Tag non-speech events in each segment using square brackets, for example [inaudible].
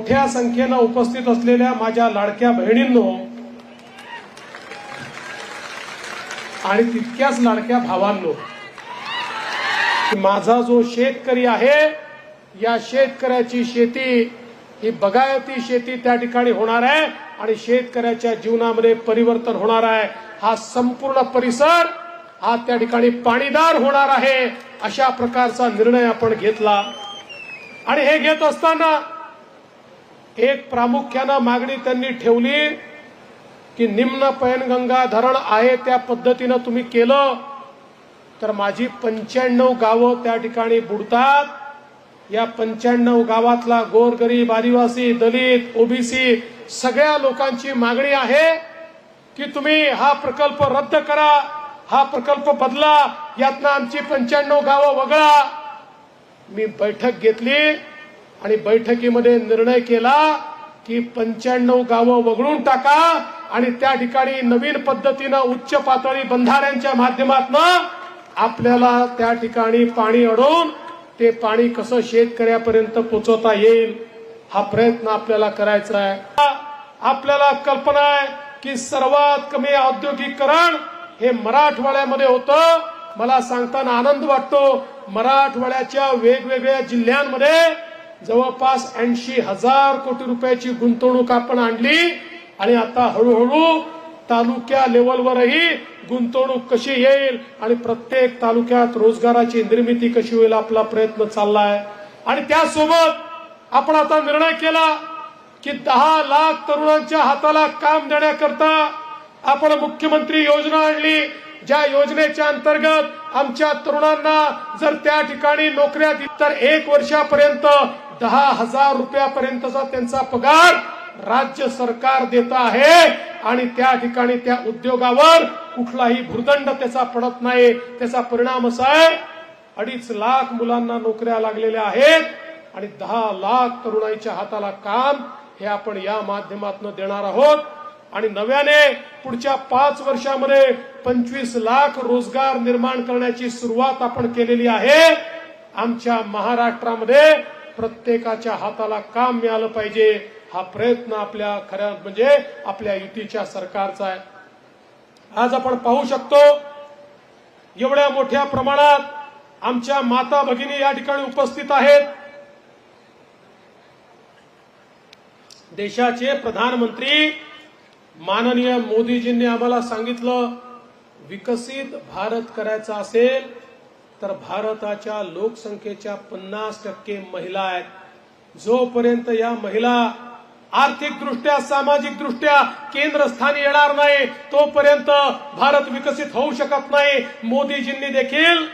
मोठ्या संख्येनं उपस्थित असलेल्या माझ्या लाडक्या बहिणींनो आणि तितक्याच लाडक्या भावांनो माझा जो शेतकरी आहे या शेतकऱ्याची शेती ही बगायती शेती त्या ठिकाणी होणार आहे आणि शेतकऱ्याच्या जीवनामध्ये परिवर्तन होणार आहे. हा संपूर्ण परिसर हा त्या ठिकाणी पाणीदार होणार आहे अशा प्रकारचा निर्णय आपण घेतला. आणि हे घेत असताना एक प्रामुख्यानं मागणी त्यांनी ठेवली की निम्न पैनगंगा धरण आहे त्या पद्धतीनं तुम्ही केलं तर माझी पंच्याण्णव गावं त्या ठिकाणी बुडतात. या पंच्याण्णव गावातला गोरगरीब आदिवासी दलित ओबीसी सगळ्या लोकांची मागणी आहे की तुम्ही हा प्रकल्प रद्द करा हा प्रकल्प बदला यातनं आमची पंच्याण्णव गावं वगळा. मी बैठक घेतली. आणि बैठकीमध्ये निर्णय केला की पंच्याण्णव गावं वगळून टाका आणि त्या ठिकाणी नवीन पद्धतीनं उच्च पातळी बंधाऱ्यांच्या माध्यमातून आपल्याला त्या ठिकाणी पाणी अडवून ते पाणी कसं शेतकऱ्यापर्यंत पोचवता येईल हा प्रयत्न आपल्याला करायचा आहे. आपल्याला कल्पना आहे की सर्वात कमी औद्योगिकरण हे मराठवाड्यामध्ये होतं. मला सांगताना आनंद वाटतो मराठवाड्याच्या वेगवेगळ्या जिल्ह्यांमध्ये जवळपास ऐंशी हजार कोटी रुपयाची गुंतवणूक आपण आणली आणि आता हळूहळू तालुक्या लेवलवरही गुंतवणूक कशी येईल आणि प्रत्येक तालुक्यात रोजगाराची निर्मिती कशी होईल आपला प्रयत्न चाललाय. आणि त्यासोबत आपण आता निर्णय केला की दहा लाख तरुणांच्या हाताला काम देण्याकरता आपण मुख्यमंत्री योजना आणली ज्या योजनेच्या अंतर्गत आमच्या तरुणांना जर त्या ठिकाणी नोकऱ्या दिल्या तर एक वर्षापर्यंत दहा हजार रुपयापर्यंतचा त्यांचा पगार राज्य सरकार देत आहे आणि त्या ठिकाणी त्या उद्योगावर कुठलाही भूर्दंड त्याचा पडत नाही. त्याचा परिणाम असा आहे अडीच लाख मुलांना नोकऱ्या लागलेल्या आहेत आणि दहा लाख तरुणाईच्या हाताला काम हे आपण या माध्यमातून देणार आहोत. आणि नव्याने पुढच्या पाच वर्षामध्ये पंचवीस लाख रोजगार निर्माण करण्याची सुरुवात आपण केलेली आहे. आमच्या महाराष्ट्रामध्ये प्रत्येकाच्या हाताला काम मिळालं पाहिजे हा प्रयत्न आपल्या खऱ्या म्हणजे आपल्या युतीच्या सरकारचा आहे. आज आपण पाहू शकतो एवढ्या मोठ्या प्रमाणात आमच्या माता भगिनी या ठिकाणी उपस्थित आहेत. देशाचे प्रधानमंत्री माननीय मोदीजींनी आम्हाला सांगितलं विकसित भारत करायचा असेल तर भारताच्या लोकसंख्येच्या पन्नास टक्के महिला आहेत. जोपर्यंत या महिला आर्थिकदृष्ट्या सामाजिकदृष्ट्या केंद्रस्थानी येणार नाही तोपर्यंत भारत विकसित होऊ शकत नाही. मोदीजींनी देखील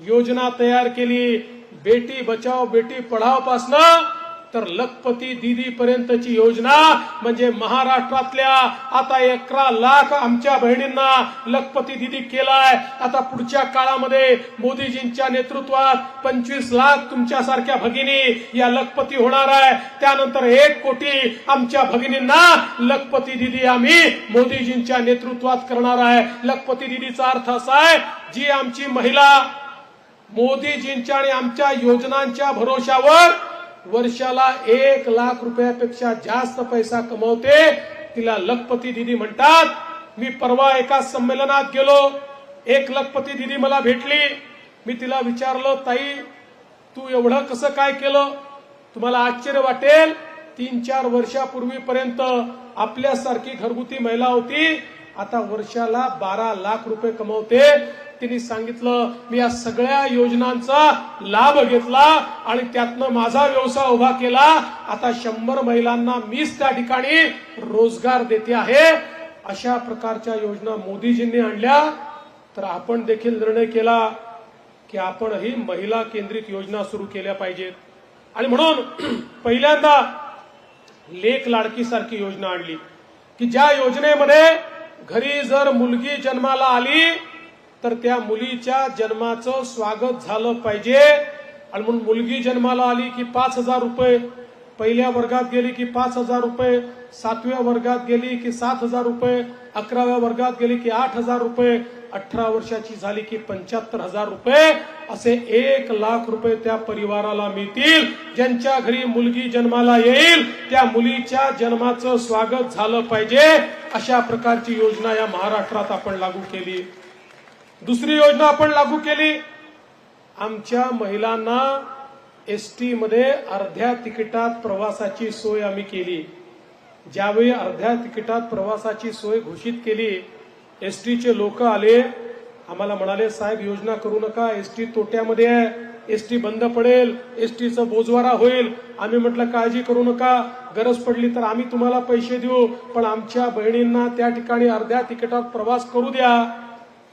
योजना तयार केली. बेटी बचाव बेटी पढाव पासनं तर लखपती दिदी पर्यंतची योजना म्हणजे महाराष्ट्रातल्या आता अकरा लाख आमच्या बहिणींना लखपती दीदी केलाय. आता पुढच्या काळामध्ये मोदीजींच्या नेतृत्वात पंचवीस लाख तुमच्यासारख्या भगिनी या लखपती होणार आहे. त्यानंतर एक कोटी आमच्या भगिनींना लखपती दिदी आम्ही मोदीजींच्या नेतृत्वात करणार आहे. लखपती दिदीचा अर्थ असा आहे जी आमची महिला मोदीजींच्या आणि आमच्या योजनांच्या भरोशावर वर्षाला एक लाख रुपयापेक्षा जास्त पैसा कमवते. तिला लखपती दिदी म्हणतात मी परवा एका संमेलनात गेलो. एक लखपती दिदी मला भेटली. मी तिला विचारलं ताई तू एवढं कसं काय केलं? तुम्हाला आश्चर्य वाटेल. तीन चार वर्षापूर्वीपर्यंत आपल्यासारखी घरगुती महिला होती. आता वर्षाला बारा लाख रुपये कमवते. तिने सांगितलं मी या सगळ्या योजनांचा लाभ घेतला आणि त्यातनं माझा व्यवसाय उभा केला. आता शंभर महिलांना मीच त्या ठिकाणी रोजगार देते आहे. अशा प्रकारच्या योजना मोदीजींनी आणल्या. तर आपण देखील निर्णय केला की आपण ही महिला केंद्रित योजना सुरू केल्या पाहिजेत. आणि म्हणून [clears throat] पहिल्यांदा लेख लाडकी सारखी योजना आणली की ज्या योजनेमध्ये घरी जर मुलगी जन्माला आली तर त्या मुलीच्या जन्माचं स्वागत झालं पाहिजे. आणि म्हणून मुलगी जन्माला आली की पाच हजार रुपये. पहिल्या वर्गात गेली की पाच हजार रुपये. सातव्या वर्गात गेली की सात हजार रुपये. अकराव्या वर्गात गेली की आठ हजार रुपये. अठरा वर्षाची झाली की पंच्याहत्तर हजार रुपये. असे एक लाख रुपये त्या परिवाराला मिळतील. ज्यांच्या घरी मुलगी जन्माला येईल त्या मुलीच्या जन्माचं स्वागत झालं पाहिजे. अशा प्रकारची योजना या महाराष्ट्रात आपण लागू केली. दुसरी योजना आपण लागू केली. आमच्या महिलांना एसमध्ये अर्ध्या तिकिटात प्रवासाची सोय आम्ही केली. ज्यावेळी अर्ध्या तिकिटात प्रवासाची सोय घोषित केली एस टीचे लोक आले. आम्हाला म्हणाले साहेब योजना करू नका. एस टी तोट्यामध्ये आहे. एस टी बंद पडेल. एसटीचा बोजवारा होईल. आम्ही म्हटलं काळजी करू नका. गरज पडली तर आम्ही तुम्हाला पैसे देऊ. पण आमच्या बहिणींना त्या ठिकाणी अर्ध्या तिकिटात प्रवास करू द्या.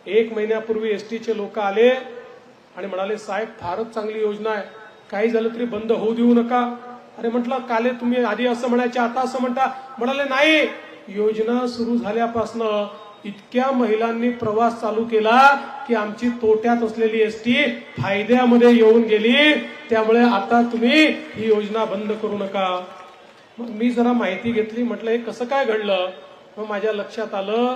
एक महिन्यापूर्वी एस टीचे लोक आले आणि म्हणाले साहेब फारच चांगली योजना आहे. काही झालं तरी बंद होऊ देऊ नका. अरे म्हटलं काले तुम्ही आधी असं म्हणायचे आता असं म्हणता. म्हणाले नाही. योजना सुरू झाल्यापासनं इतक्या महिलांनी प्रवास चालू केला की आमची तोट्यात असलेली एस टी फायद्यामध्ये येऊन गेली. त्यामुळे आता तुम्ही ही योजना बंद करू नका. मग मी जरा माहिती घेतली. म्हटलं हे कसं काय घडलं? मग माझ्या लक्षात आलं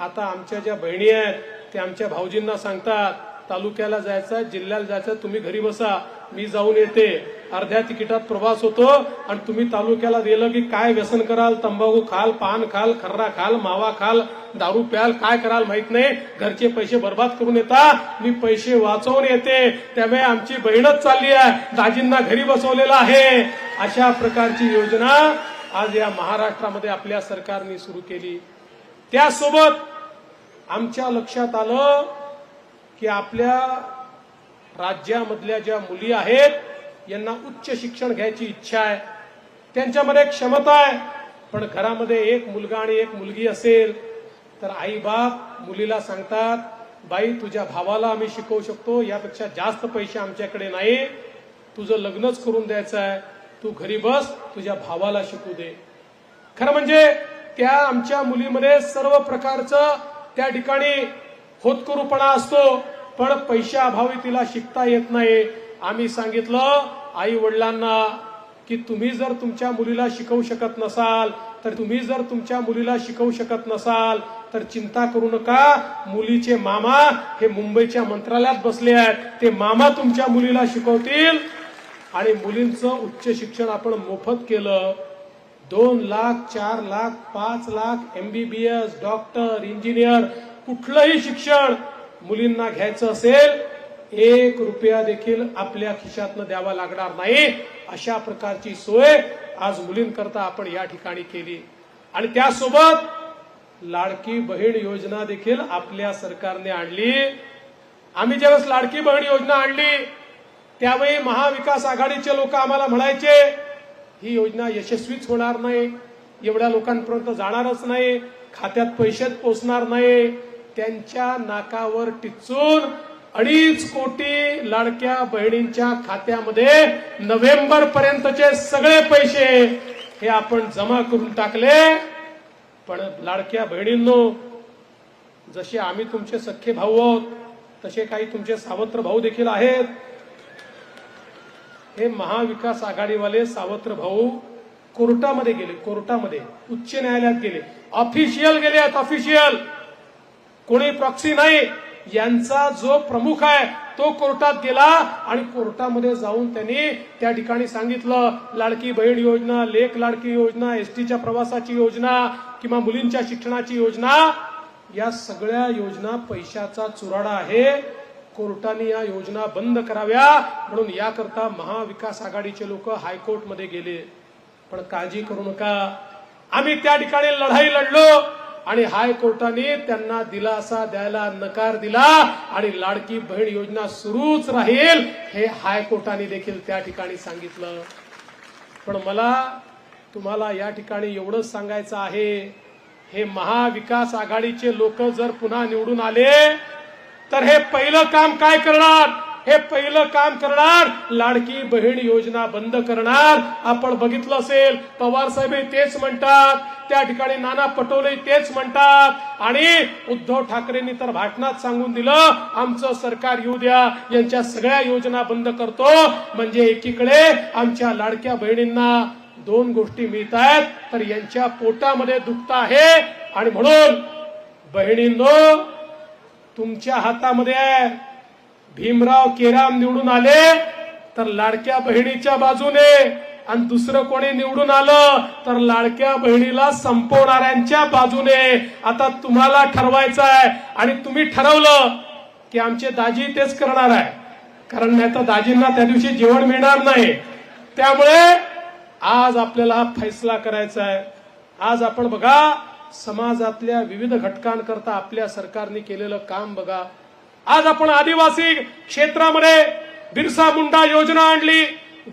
आता आमच्या ज्या बहिणी आहेत ते आमच्या भाऊजींना सांगतात तालुक्याला जायचं जिल्ह्याला जायचं तुम्ही घरी बसा मी जाऊन येते. अर्ध्या तिकिटात प्रवास होतो आणि तुम्ही तालुक्याला गेलं की काय व्यसन कराल तंबाखू खाल पान खाल खर्रा खाल मावा खाल दारू प्याल काय कराल माहीत नाही. घरचे पैसे बर्बाद करून येता मी पैसे वाचवून येते. त्यामुळे आमची बहीणच चालली आहे दाजींना घरी बसवलेलं आहे. अशा प्रकारची योजना आज या महाराष्ट्रामध्ये आपल्या सरकारने सुरू केली. त्यासोबत आमच्या लक्षात आलं की आपल्या राज्यामधल्या ज्या मुली आहेत यांना उच्च शिक्षण घ्यायची इच्छा आहे. त्यांच्यामध्ये क्षमता आहे. पण घरामध्ये एक मुलगा आणि एक मुलगी असेल तर आई बाप मुलीला सांगतात बाई तुझ्या भावाला आम्ही शिकवू शकतो यापेक्षा जास्त पैसे आमच्याकडे नाही. तुझं लग्नच करून द्यायचं आहे. तू घरी बस तुझ्या भावाला शिकू दे. खरं म्हणजे त्या आमच्या मुलीमध्ये सर्व प्रकारचं त्या ठिकाणी होतकरूपणा असतो पण पैशाअभावी तिला शिकता येत नाही. आम्ही सांगितलं आई वडिलांना की तुम्ही जर तुमच्या मुलीला शिकवू शकत नसाल तर तुम्ही जर तुमच्या मुलीला शिकवू शकत नसाल तर चिंता करू नका. मुलीचे मामा हे मुंबईच्या मंत्रालयात बसले आहेत. ते मामा तुमच्या मुलीला शिकवतील. आणि मुलींचं उच्च शिक्षण आपण मोफत केलं. दोन लाख चार लाख पाच लाख एमबीबीएस डॉक्टर इंजिनियर कुठलंही शिक्षण मुलींना घ्यायचं असेल एक रुपया देखील आपल्या खिशातनं द्यावा लागणार नाही अशा प्रकारची सोय आज मुलींकरता आपण या ठिकाणी केली. आणि त्यासोबत लाडकी बहीण योजना देखील आपल्या सरकारने आणली. आम्ही ज्यावेळेस लाडकी बहीण योजना आणली त्यावेळी महाविकास आघाडीचे लोक आम्हाला म्हणायचे ही योजना यशस्वीच होणार नाही एवढ्या लोकांपर्यंत जाणारच नाही खात्यात पैसेच पोचणार नाही. त्यांच्या नाकावर टिचून अडीच कोटी लाडक्या बहिणींच्या खात्यामध्ये नोव्हेंबर पर्यंतचे सगळे पैसे हे आपण जमा करून टाकले. पण लाडक्या बहिणींनो जसे आम्ही तुमचे सख्खे भाऊ आहोत तसे काही तुमचे सावत्र भाऊ देखील आहेत. हे महाविकास आघाडीवाले सावत्र भाऊ कोर्टामध्ये गेले कोर्टामध्ये उच्च न्यायालयात गेले. ऑफिशियल गेले आहेत ऑफिशियल कोणी प्रॉक्सी नाही यांचा जो प्रमुख आहे तो कोर्टात गेला आणि कोर्टामध्ये जाऊन त्यांनी त्या ठिकाणी सांगितलं लाडकी बहीण योजना लेख लाडकी योजना एसटीच्या प्रवासाची योजना किंवा मुलींच्या शिक्षणाची योजना या सगळ्या योजना पैशाचा चुराडा आहे. कोर्टाने या योजना बंद कराव्या म्हणून याकरता महाविकास आघाडीचे लोक हायकोर्टमध्ये गेले. पण काळजी करू नका. आम्ही त्या ठिकाणी लढाई लढलो आणि हायकोर्टाने त्यांना दिलासा द्यायला नकार दिला आणि लाडकी बहीण योजना सुरूच राहील हे हायकोर्टाने देखील त्या ठिकाणी सांगितलं. पण मला तुम्हाला या ठिकाणी एवढंच सांगायचं आहे हे महाविकास आघाडीचे लोक जर पुन्हा निवडून आले तर हे पहिलं काम काय करणार? हे पहिलं काम करणार लाडकी बहीण योजना बंद करणार. आपण बघितलं असेल पवार साहेब तेच म्हणतात. त्या ठिकाणी नाना पटोले तेच म्हणतात. आणि उद्धव ठाकरेंनी तर भाषणात सांगून दिलं आमचं सरकार येऊ द्या यांच्या सगळ्या योजना बंद करतो. म्हणजे एकीकडे आमच्या लाडक्या बहिणींना दोन गोष्टी मिळत आहेत तर यांच्या पोटामध्ये दुखत आहे. आणि म्हणून बहिणींनो तुमच्या हातामध्ये आहे भीमराव केराम निवडून आले तर लाडक्या बहिणीच्या बाजूने आणि दुसरं कोणी निवडून आलं तर लाडक्या बहिणीला संपवणाऱ्यांच्या बाजूने. आता तुम्हाला ठरवायचं आहे आणि तुम्ही ठरवलं की आमचे दाजी तेच करणार आहे. कारण नाही तर दाजींना त्या दिवशी जेवण मिळणार नाही. त्यामुळे आज आपल्याला हा फैसला करायचा आहे. आज आपण बघा समाजातल्या विविध घटकांकरता आपल्या सरकारने केलेलं काम बघा. आज आपण आदिवासी क्षेत्रामध्ये बिरसा मुंडा योजना आणली.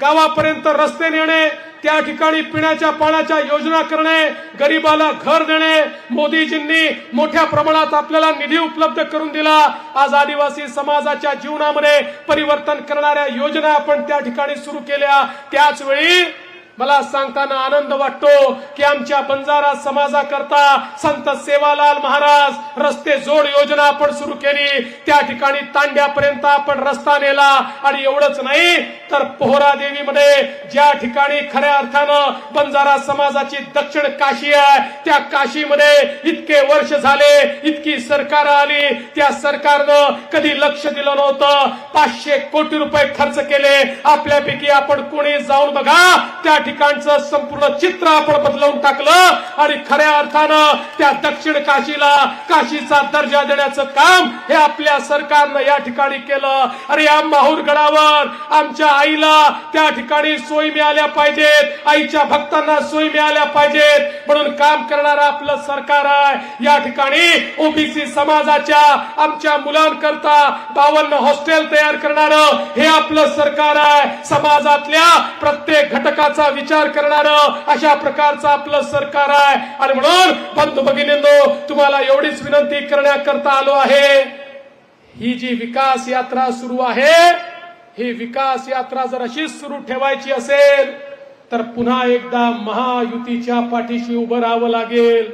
गावापर्यंत रस्ते नेणे त्या ठिकाणी पिण्याच्या पाण्याच्या योजना करणे गरीबाला घर देणे. मोदीजींनी मोठ्या प्रमाणात आपल्याला निधी उपलब्ध करून दिला. आज आदिवासी समाजाच्या जीवनामध्ये परिवर्तन करणाऱ्या योजना आपण त्या ठिकाणी सुरू केल्या. त्याच वेळी मला सांगताना आनंद वाटतो की आमच्या बंजारा समाजाकरता संत सेवालाल महाराज रस्ते जोड योजना आपण सुरू केली. त्या ठिकाणी तांड्यापर्यंत आपण रस्ता नेला. आणि एवढंच नाही तर पोहरा देवीमध्ये ज्या ठिकाणी खऱ्या अर्थानं बंजारा समाजाची दक्षिण काशी आहे त्या काशीमध्ये इतके वर्ष झाले इतकी सरकार आली. त्या सरकारनं कधी लक्ष दिलं नव्हतं. पाचशे कोटी रुपये खर्च केले. आपल्यापैकी आपण कोणी जाऊन बघा त्या ठिकाणचं संपूर्ण चित्र आपण बदलवून टाकलं आणि खऱ्या अर्थानं त्या दक्षिण काशीला काशीचा दर्जा देण्याचं काम हे आपल्या सरकारनं या ठिकाणी केलं. अरे या माहूरगडावर आमच्या आईला त्या ठिकाणी सोयी मिळाल्या पाहिजेत. आईच्या भक्तांना सोयी मिळाल्या पाहिजेत. म्हणून काम करणारं आपलं सरकार आहे. या ठिकाणी ओबीसी समाजाच्या आमच्या मुलांकरता बावन्न हॉस्टेल तयार करणारं हे आपलं सरकार आहे. समाजातल्या प्रत्येक हिताचा विचार करणार अशा प्रकारचं आपलं सरकार आहे. आणि म्हणून बंधू भगिनींनो तुम्हाला एवढीच विनंती करण्याकरता आलो आहे. ही जी विकास यात्रा सुरू आहे ही विकास यात्रा जर अशीच सुरू ठेवायची असेल तर पुन्हा एकदा महायुतीच्या पाठीशी उभं राहावं लागेल.